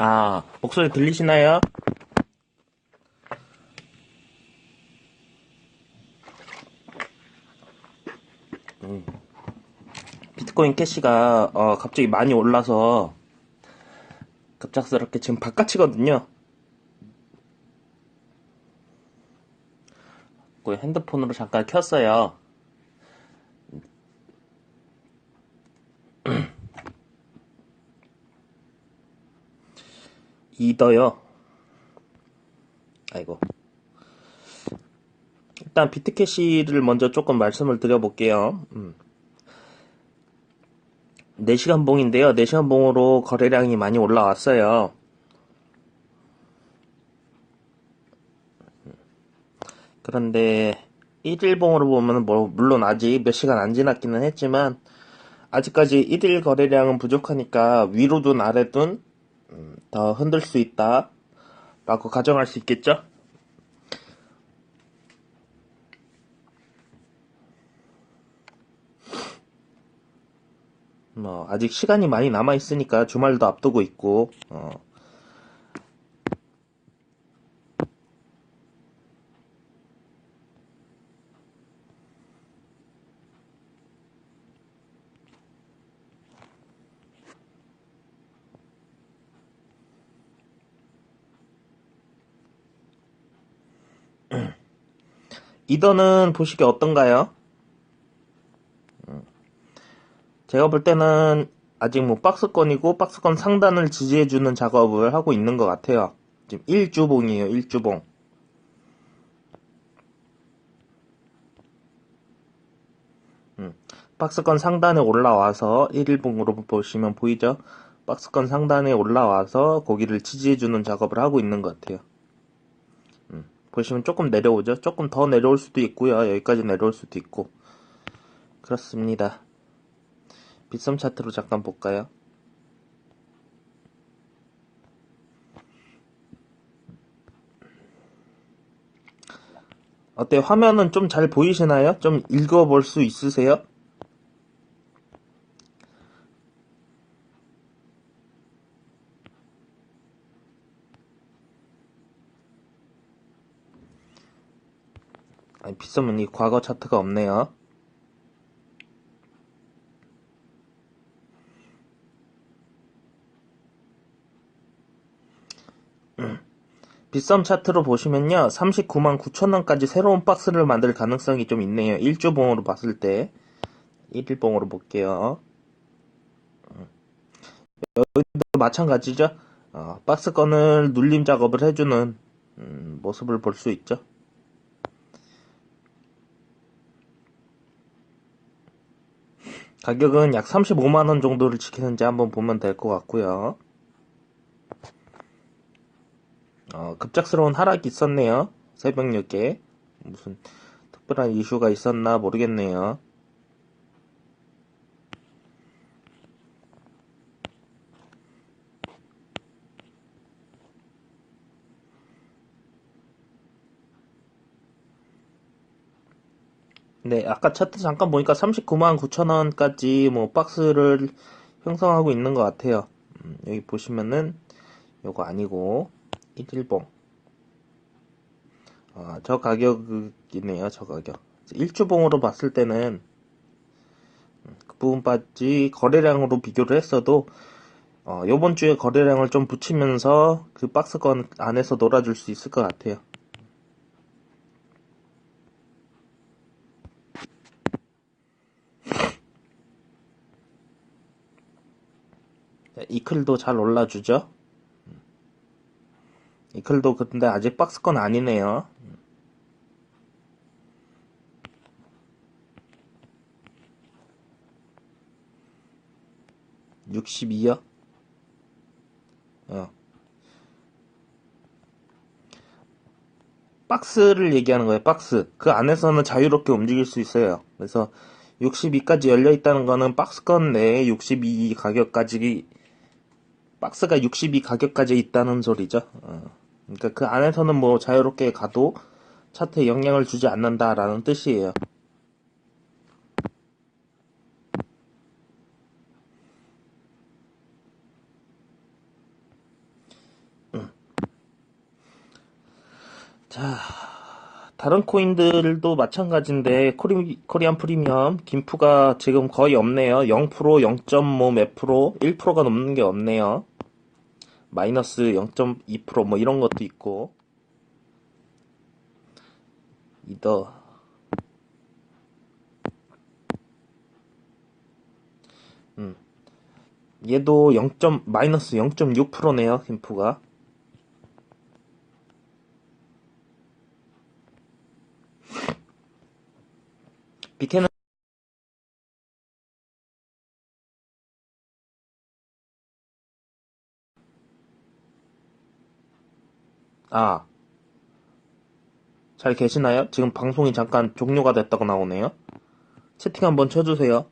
아, 목소리 들리시나요? 음. 비트코인 캐시가 어, 갑자기 많이 올라서 급작스럽게 지금 바깥이거든요. 그 핸드폰으로 잠깐 켰어요. 이더요. 아이고. 일단 비트캐시를 먼저 조금 말씀을 드려볼게요. 음. 4시간 봉인데요. 4시간 봉으로 거래량이 많이 올라왔어요. 그런데 1일 봉으로 보면 뭐 물론 아직 몇 시간 안 지났기는 했지만 아직까지 1일 거래량은 부족하니까 위로든 아래든 음, 더 흔들 수 있다 라고 가정할 수 있겠죠? 뭐 아직 시간이 많이 남아 있으니까 주말도 앞두고 있고 어, 이더는 보시기 어떤가요? 제가 볼 때는 아직 뭐 박스권이고 박스권 상단을 지지해주는 작업을 하고 있는 것 같아요. 지금 1주봉이에요, 1주봉. 음, 박스권 상단에 올라와서 1일봉으로 보시면 보이죠? 박스권 상단에 올라와서 고기를 지지해주는 작업을 하고 있는 것 같아요. 음, 보시면 조금 내려오죠? 조금 더 내려올 수도 있고요. 여기까지 내려올 수도 있고. 그렇습니다. 빗썸 차트로 잠깐 볼까요? 어때 화면은 좀 잘 보이시나요? 좀 읽어볼 수 있으세요? 빗썸은 이 과거 차트가 없네요. 빗썸 차트로 보시면요. 39만 9천원까지 새로운 박스를 만들 가능성이 좀 있네요. 1주봉으로 봤을 때. 1일봉으로 볼게요. 여기도 마찬가지죠. 어, 박스건을 눌림 작업을 해주는 음, 모습을 볼 수 있죠. 가격은 약 35만원 정도를 지키는지 한번 보면 될 것 같고요. 어, 급작스러운 하락이 있었네요. 새벽녘에. 무슨 특별한 이슈가 있었나 모르겠네요. 네, 아까 차트 잠깐 보니까 39만 9천원까지 뭐 박스를 형성하고 있는 것 같아요. 음, 여기 보시면은 요거 아니고 1일봉. 아, 저 가격이네요 저 가격. 1주봉으로 봤을 때는 음, 그 부분까지 거래량으로 비교를 했어도 어, 요번 주에 거래량을 좀 붙이면서 그 박스권 안에서 놀아줄 수 있을 것 같아요 이클도 잘 올라주죠 이클도 근데 아직 박스권 아니네요. 62요? 어. 박스를 얘기하는 거예요, 박스. 그 안에서는 자유롭게 움직일 수 있어요. 그래서 62까지 열려 있다는 거는 박스권 내에 62 가격까지, 박스가 62 가격까지 있다는 소리죠. 어. 그러니까 그 안에서는 뭐 자유롭게 가도 차트에 영향을 주지 않는다라는 뜻이에요. 음. 자. 다른 코인들도 마찬가지인데 코리, 코리안 프리미엄 김프가 지금 거의 없네요. 0%, 0.5 몇 프로, 1%가 넘는 게 없네요. 마이너스 0.2%뭐 이런 것도 있고 이더 음 얘도 0. 마이너스 0.6%네요. 김프가 밑에는 아, 잘 계시나요? 지금 방송이 잠깐 종료가 됐다고 나오네요. 채팅 한번 쳐주세요.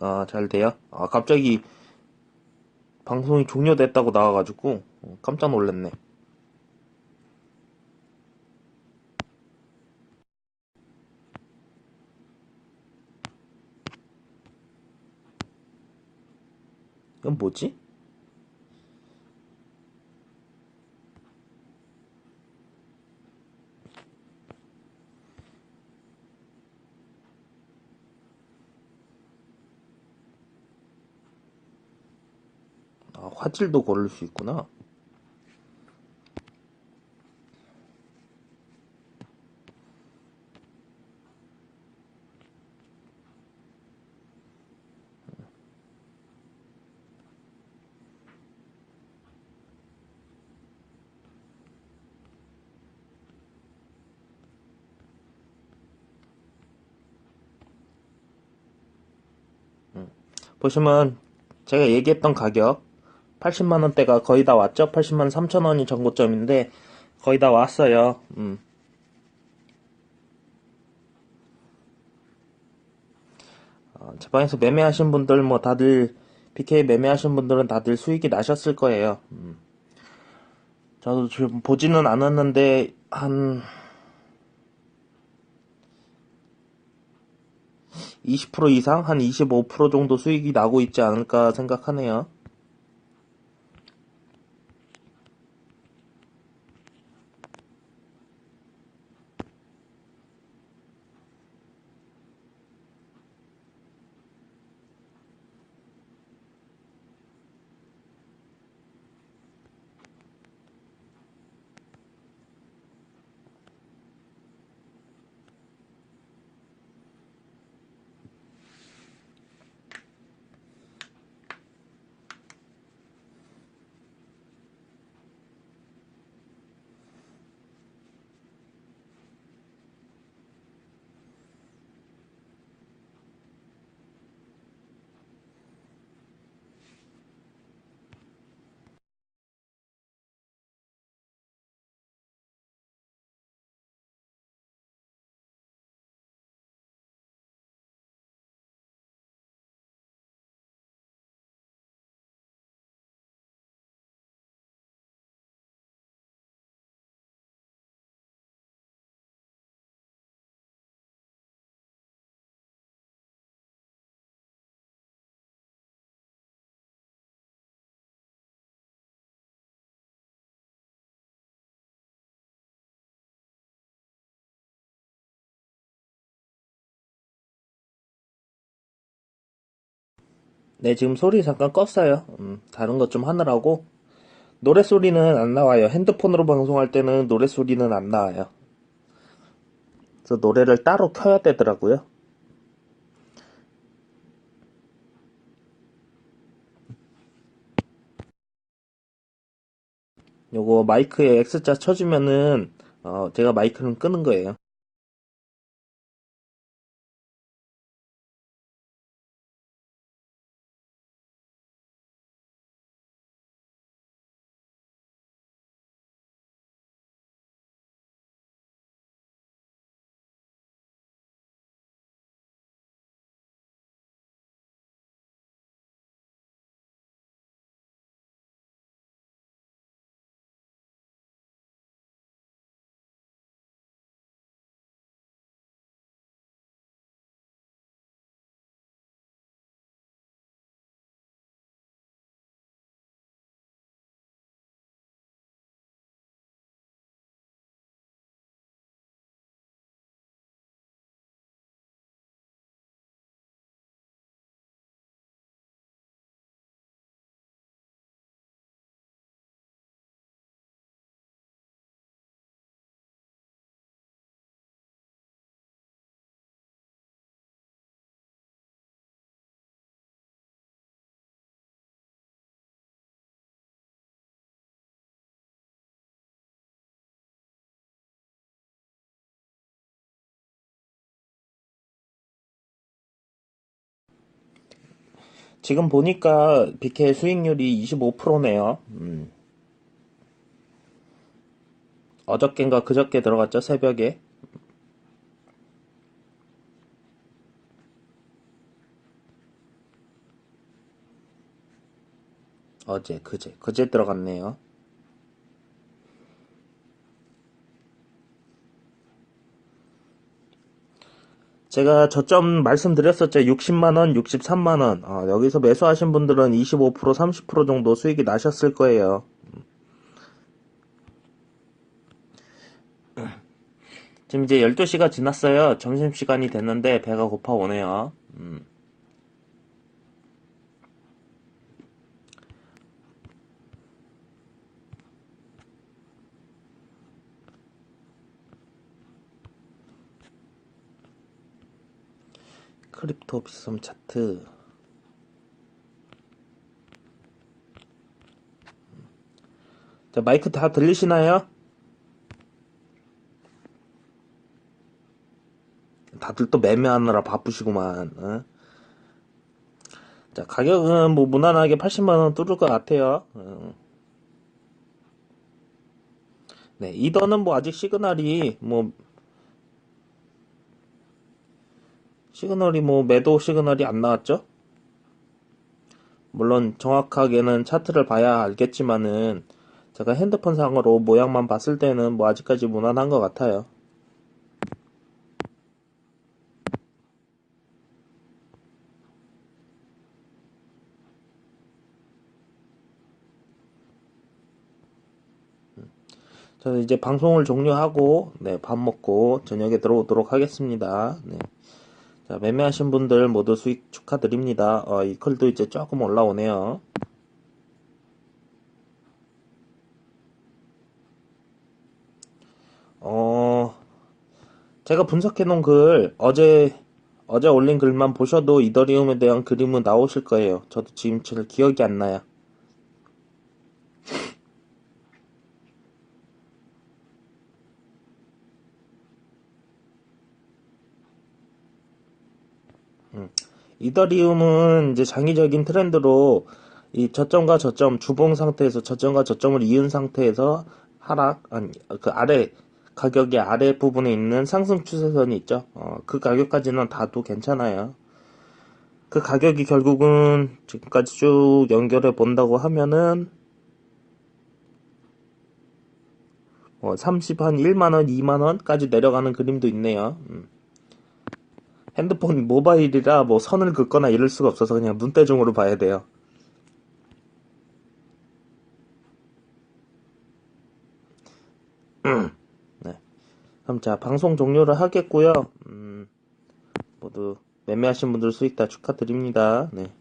아, 잘 돼요? 아, 갑자기 방송이 종료됐다고 나와가지고 어, 깜짝 놀랐네. 이건 뭐지? 아, 화질도 고를 수 있구나. 보시면 제가 얘기했던 가격 80만 원대가 거의 다 왔죠? 80만 3천 원이 전고점인데 거의 다 왔어요. 음. 어, 제 방에서 매매하신 분들 뭐 다들 BK 매매하신 분들은 다들 수익이 나셨을 거예요. 음. 저도 지금 보지는 않았는데 한 20% 이상, 한 25% 정도 수익이 나고 있지 않을까 생각하네요. 네, 지금 소리 잠깐 껐어요. 음, 다른 것 좀 하느라고. 노래소리는 안 나와요. 핸드폰으로 방송할 때는 노래소리는 안 나와요. 그래서 노래를 따로 켜야 되더라고요. 요거 마이크에 X자 쳐주면은, 어, 제가 마이크는 끄는 거예요. 지금 보니까 BK 수익률이 25%네요. 음. 어저께인가 그저께 들어갔죠, 새벽에. 어제, 그제, 그제 들어갔네요. 제가 저점 말씀드렸었죠. 60만원, 63만원. 어, 여기서 매수하신 분들은 25%, 30% 정도 수익이 나셨을 거예요. 지금 이제 12시가 지났어요. 점심시간이 됐는데 배가 고파 오네요. 음. 크립토 비썸 차트. 자, 마이크 다 들리시나요? 다들 또 매매하느라 바쁘시구만. 어? 자, 가격은 뭐 무난하게 80만원 뚫을 것 같아요. 어. 네, 이더는 뭐 아직 시그널이 뭐 시그널이 뭐 매도 시그널이 안 나왔죠? 물론 정확하게는 차트를 봐야 알겠지만은 제가 핸드폰 상으로 모양만 봤을 때는 뭐 아직까지 무난한 것 같아요. 저는 이제 방송을 종료하고 네, 밥 먹고 저녁에 들어오도록 하겠습니다. 네. 자, 매매하신 분들 모두 수익 축하드립니다. 어, 이 컬도 이제 조금 올라오네요. 어, 제가 분석해 놓은 글, 어제, 어제 올린 글만 보셔도 이더리움에 대한 그림은 나오실 거예요. 저도 지금 잘 기억이 안 나요. 이더리움은 이제 장기적인 트렌드로 이 저점과 저점 주봉 상태에서 저점과 저점을 이은 상태에서 하락 아니 그 아래 가격의 아래 부분에 있는 상승 추세선이 있죠. 어, 그 가격까지는 다도 괜찮아요. 그 가격이 결국은 지금까지 쭉 연결해 본다고 하면은 뭐 30, 한 1만원, 2만원까지 내려가는 그림도 있네요. 음. 핸드폰 모바일이라 뭐 선을 긋거나 이럴 수가 없어서 그냥 눈대중으로 봐야 돼요. 네. 그럼 자, 방송 종료를 하겠고요. 음, 모두 매매하신 분들 수익 다 축하드립니다. 네.